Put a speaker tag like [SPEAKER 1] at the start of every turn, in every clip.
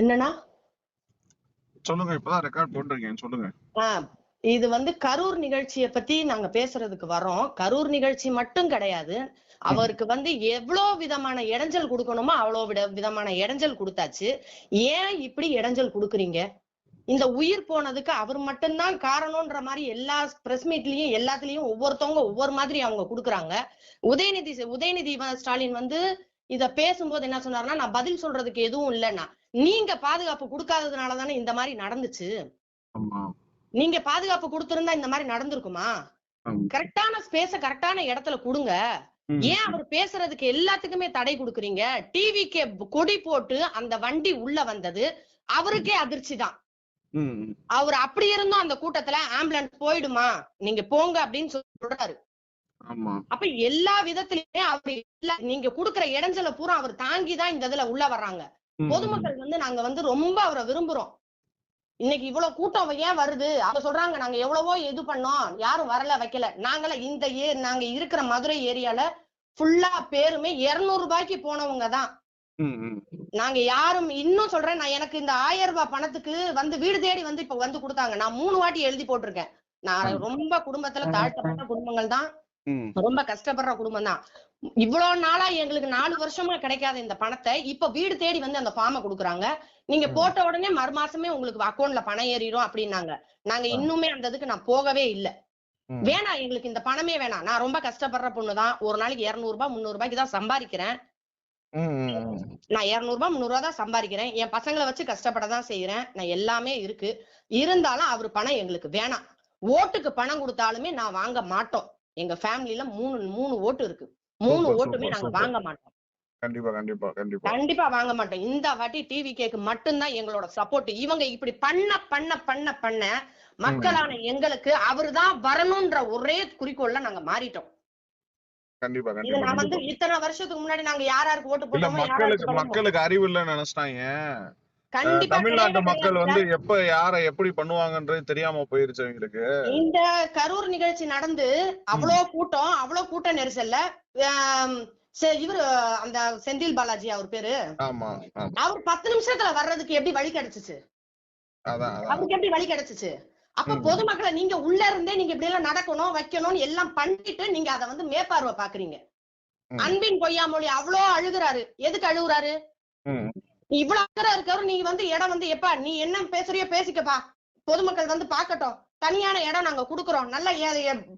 [SPEAKER 1] என்னன்னா
[SPEAKER 2] சொல்லுங்க இப்பதான் ரெக்கார்ட் போட்டிருக்கேன் சொல்லுங்க.
[SPEAKER 1] இது வந்து கரூர் நிகழ்ச்சியை பத்தி நாங்க பேசுறதுக்கு வரோம். கரூர் நிகழ்ச்சி மட்டும் கிடையாது. அவருக்கு வந்து எவ்வளவு விதமான இடைஞ்சல் கொடுக்கணுமோ அவ்வளவு விட விதமான இடைஞ்சல் கொடுத்தாச்சு. ஏன் இப்படி இடைஞ்சல் கொடுக்குறீங்க? இந்த உயிர் போனதுக்கு அவர் மட்டும்தான் காரணம்ன்ற மாதிரி எல்லா பிரஸ் மீட்லயும் எல்லாத்துலயும் ஒவ்வொருத்தவங்க ஒவ்வொரு மாதிரி அவங்க கொடுக்குறாங்க. உதயநிதி உதயநிதி ஸ்டாலின் வந்து இத பேசும்போது என்ன சொன்னாருன்னா நான் பதில் சொல்றதுக்கு எதுவும் இல்லைன்னா நீங்க பாதுகாப்பு கொடுக்காததுனால தானே இந்த மாதிரி நடந்துச்சு? நீங்க பாதுகாப்பு கொடுத்திருந்தா இந்த மாதிரி நடந்திருக்குமா. கரெக்டான ஸ்பேஸ கரெக்டான இடத்துல கொடுங்க. ஏன் அவர் பேசுறதுக்கு எல்லாத்துக்குமே தடை கொடுக்குறீங்க? டிவிக்கே கொடி போட்டு அந்த வண்டி உள்ள வந்தது அவருக்கே அதிர்ச்சி தான். அவர் அப்படி இருந்தும் அந்த கூட்டத்துல ஆம்புலன்ஸ் போயிடுமா? நீங்க போங்க அப்படின்னு சொல்றாரு. அப்ப எல்லா விதத்திலயுமே அவர் நீங்க குடுக்குற இடைஞ்சல பூரா அவர் தாங்கி தான் இந்த இதுல உள்ள வர்றாங்க. பொதுமக்கள் வந்து நாங்க வந்து ரொம்ப அவரை விரும்புறோம். இன்னைக்கு இவ்வளவு கூட்டம் ஏன் வருது? அவங்க சொல்றாங்க நாங்க எவ்வளவோ இது பண்ணோம். யாரும் வரல வைக்கல. நாங்கள இந்த ஏ நாங்க இருக்கிற மதுரை ஏரியால ஃபுல்லா பேருமே 200 ரூபாய்க்கு போனவங்க தான். நாங்க யாரும் இன்னும் சொல்றேன் நான் எனக்கு இந்த ஆயிரம் ரூபாய் பணத்துக்கு வந்து வீடு தேடி வந்து இப்ப வந்து கொடுத்தாங்க. நான் மூணு வாட்டி எழுதி போட்டிருக்கேன். நான் ரொம்ப குடும்பத்துல தாழ்த்தப்பட்ட குடும்பங்கள் தான். ரொம்ப கஷ்டப்படுற குடும்பம் தான். இவ்வளவு நாளா எங்களுக்கு நாலு வருஷமா கிடைக்காத இந்த பணத்தை இப்ப வீடு தேடி வந்து அந்த ஃபார்மை கொடுக்குறாங்க. நீங்க போட்ட உடனே மறு மாசமே உங்களுக்கு அக்கௌண்ட்ல பணம் ஏறிடும் அப்படின்னாங்க. நாங்க இன்னுமே அந்த இதுக்கு நான் போகவே இல்ல. வேணாம் எங்களுக்கு இந்த பணமே வேணாம். நான் ரொம்ப கஷ்டப்படுற பொண்ணு தான். ஒரு நாளைக்கு இருநூறு ரூபாய் முந்நூறு ரூபாய்க்கு தான் சம்பாதிக்கிறேன். நான் இருநூறு ரூபாய் முந்நூறு ரூபாய் தான் சம்பாதிக்கிறேன். என் பசங்களை வச்சு கஷ்டப்பட தான் செய்யறேன் நான் எல்லாமே இருக்கு. இருந்தாலும் அவர் பணம் எங்களுக்கு வேணாம். ஓட்டுக்கு பணம் கொடுத்தாலுமே நான் வாங்க மாட்டோம். எங்க ஃபேமிலில மூணு மூணு ஓட்டு இருக்கு. மூணு ஓட்டுமே நாங்க. வாங்க மாட்டோம்.
[SPEAKER 2] கண்டிப்பா கண்டிப்பா கண்டிப்பா.
[SPEAKER 1] கண்டிப்பா வாங்க மாட்டோம். இந்த வாட்டி டிவி கேக்கு மட்டும்தான் எங்களோட சப்போர்ட் இவங்க இப்படி பண்ண பண்ண பண்ண பண்ண மக்களான எங்களுக்கு அவர்தான் வரணும்ன்ற ஒரே குறிக்கோள்ல நாங்க மாறிட்டோம்.
[SPEAKER 2] கண்டிப்பா கண்டிப்பா
[SPEAKER 1] நான் வந்து. இத்தனை வருஷத்துக்கு முன்னாடி நாங்க யார் யாருக்கு ஓட்டு போட்டோமோ
[SPEAKER 2] மக்களுக்கு மக்களுக்கு அறிவு இல்லைன்னு நினைச்சிட்டாங்க. தமிழ்நாட்டு மக்கள் வந்து எப்ப யார எப்படி பண்ணுவாங்கன்றது தெரியாம போயிருச்சு அவங்களுக்கு.
[SPEAKER 1] இந்த கரூர் நிகழ்ச்சி நடந்து அவ்வளோ கூட்டம் அவ்வளோ கூட்ட நெரிசல்ல இவரு அந்த செந்தில் பாலாஜி அவர் பேரு. அவர் பத்து நிமிஷத்துல வர்றதுக்கு எப்படி வழி கிடைச்சுச்சு? அவருக்கு எப்படி வழி கிடைச்சுச்சு? அப்ப. பொதுமக்களை நீங்க உள்ள இருந்தே நீங்க இப்படி எல்லாம் நடக்கணும் வைக்கணும்னு எல்லாம் பண்ணிட்டு நீங்க அதை வந்து மேற்பார்வை பாக்குறீங்க. அன்பின் பொய்யாமொழி அவ்வளோ அழுகுறாரு. எதுக்கு அழுகுறாரு?
[SPEAKER 2] ம்.
[SPEAKER 1] இவ்வளவு அக்கறை இருக்கவர் நீ வந்து இடம் வந்து எப்பா? நீ என்ன பேசுறியோ பேசிக்கப்பா. பொதுமக்கள் வந்து பாக்கட்டும் தனியான இடம் நாங்க குடுக்குறோம். நல்லா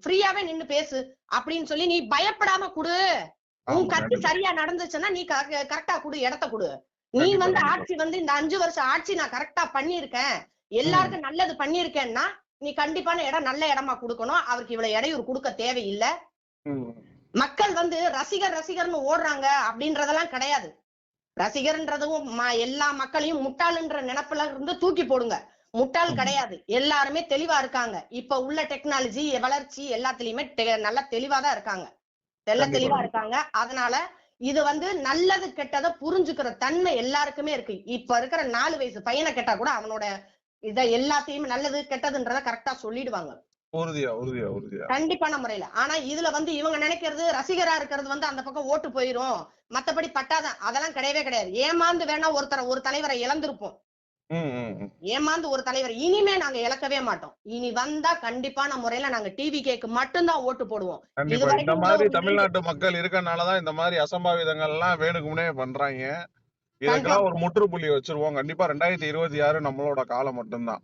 [SPEAKER 1] ஃப்ரீயாவே நின்னு பேசு அப்படின்னு சொல்லி நீ பயப்படாம குடு. உன் கட்சி. சரியா நடந்துச்சுன்னா நீ கரெக்டா குடு இடத்த குடு. நீ வந்து. ஆட்சி வந்து இந்த அஞ்சு வருஷம் ஆட்சி நான் கரெக்டா பண்ணியிருக்கேன். எல்லாருக்கும் நல்லது பண்ணியிருக்கேன்னா நீ கண்டிப்பான இடம் நல்ல இடமா கொடுக்கணும். அவருக்கு இவ்வளவு இடையூறு கொடுக்க தேவையில்லை. மக்கள் வந்து ரசிகர் ரசிகர்னு ஓடுறாங்க அப்படின்றதெல்லாம் கிடையாது. ரசிகர்ன்றதும் எல்லா மக்களையும் முட்டாளுன்ற நினைப்புல இருந்து தூக்கி போடுங்க. முட்டாள் கிடையாது. எல்லாருமே தெளிவா இருக்காங்க. இப்ப உள்ள டெக்னாலஜி வளர்ச்சி எல்லாத்துலயுமே நல்லா தெளிவா தான் இருக்காங்க.
[SPEAKER 2] கண்டிப்பா.
[SPEAKER 1] தெளிவா இருக்காங்க. அதனால இது வந்து நல்லது கெட்டதை புரிஞ்சுக்கிற தன்மை எல்லாருக்குமே இருக்கு. இப்ப இருக்கிற நாலு வயசு பையனை கேட்டா கூட அவனோட இத எல்லாத்தையுமே நல்லது கெட்டதுன்றத கரெக்டா சொல்லிடுவாங்க.
[SPEAKER 2] உறுதியா உறுதியா உறுதியா.
[SPEAKER 1] கண்டிப்பான முறையில. ஆனா இதுல வந்து இவங்க நினைக்கிறது ரசிகரா இருக்கிறது வந்து அந்த பக்கம் ஓட்டு போயிரும். மத்தபடி பட்டாதான் அதெல்லாம் கிடையவே கிடையாது. ஏமாந்து வேணா ஒருத்தர ஒரு தலைவரை இழந்திருப்போம். ஏமாந்து ஒரு தலைவர் இனிமே நாங்க இழக்கவே மாட்டோம். இனி வந்தா கண்டிப்பான முறையில நாங்க டிவி கேக்கு மட்டும்தான் ஓட்டு போடுவோம்.
[SPEAKER 2] இந்த மாதிரி தமிழ்நாட்டு மக்கள் இருக்கறனாலதான் இந்த மாதிரி அசம்பாவிதங்கள் எல்லாம் வேணுக்கும்னே பண்றாங்க. இதுக்கெல்லாம் ஒரு முற்றுப்புள்ளி வச்சிருவோம். கண்டிப்பா ரெண்டாயிரத்தி இருபத்தி ஆறு நம்மளோட காலம் மட்டும்தான்.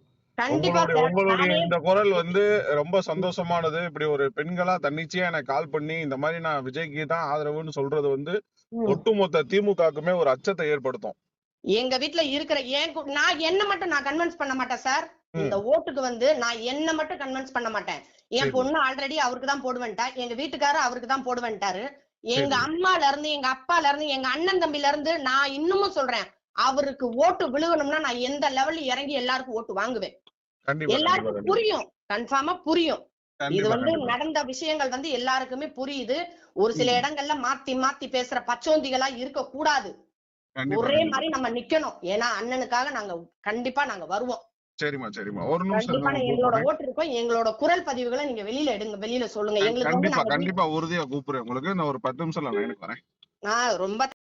[SPEAKER 2] உங்களுடைய இந்த குரல் வந்து ரொம்ப சந்தோஷமானது. இப்படி ஒரு பெண்களா தன்னிச்சையா எனக்கு கால் பண்ணி இந்த மாதிரி நான் விஜய்க்கு தான் ஆதரவுன்னு சொல்றது வந்து. ஒட்டுமொத்த திமுகவுக்குமே ஒரு அச்சத்தை ஏற்படுத்தும்.
[SPEAKER 1] எங்க வீட்ல இருக்கிற ஏன் நான் என்ன மட்டும் நான் கன்வின்ஸ் பண்ண மாட்டேன் சார். இந்த ஓட்டுக்கு வந்து நான் என்ன மட்டும் கன்வின்ஸ் பண்ண மாட்டேன். என். பொண்ணு ஆல்ரெடி அவருக்கு தான் போடுவேன்ட்டா எங்க வீட்டுக்காரர் அவருக்கு தான் போடுவேன்ட்டாரு எங்க. அம்மால இருந்து எங்க அப்பால இருந்து எங்க அண்ணன் தம்பில இருந்து நான் இன்னமும் சொல்றேன். அவருக்கு ஓட்டு விழுகணும்னா நான் எந்த லெவல்ல இறங்கி எல்லாருக்கும் ஓட்டு வாங்குவேன். எல்லாருக்கும் புரியும். கன்ஃபார்மா புரியும். இது வந்து நடந்த விஷயங்கள் வந்து எல்லாருக்குமே புரியுது. ஒரு சில. இடங்கள்ல மாத்தி மாத்தி பேசுற பச்சோந்திகளா இருக்க கூடாது ஒரே. மாதிரி நம்ம நிக்கணும். ஏன்னா அண்ணனுக்காக நாங்க கண்டிப்பா நாங்க வருவோம்.
[SPEAKER 2] சரிம்மா சரிம்மா. ஒரு நிமிஷம்
[SPEAKER 1] எங்களோட. ஓட்டு இருக்கும். எங்களோட குரல் பதிவுகளை நீங்க வெளியில எடுங்க வெளியில சொல்லுங்க. எங்களுக்கு
[SPEAKER 2] கண்டிப்பா கண்டிப்பா உறுதியா கூப்பிடுறேன் உங்களுக்கு. நான் ஒரு பத்து நிமிஷம்ல லைனுக்கு வரேன்.
[SPEAKER 1] ஆஹ் ரொம்ப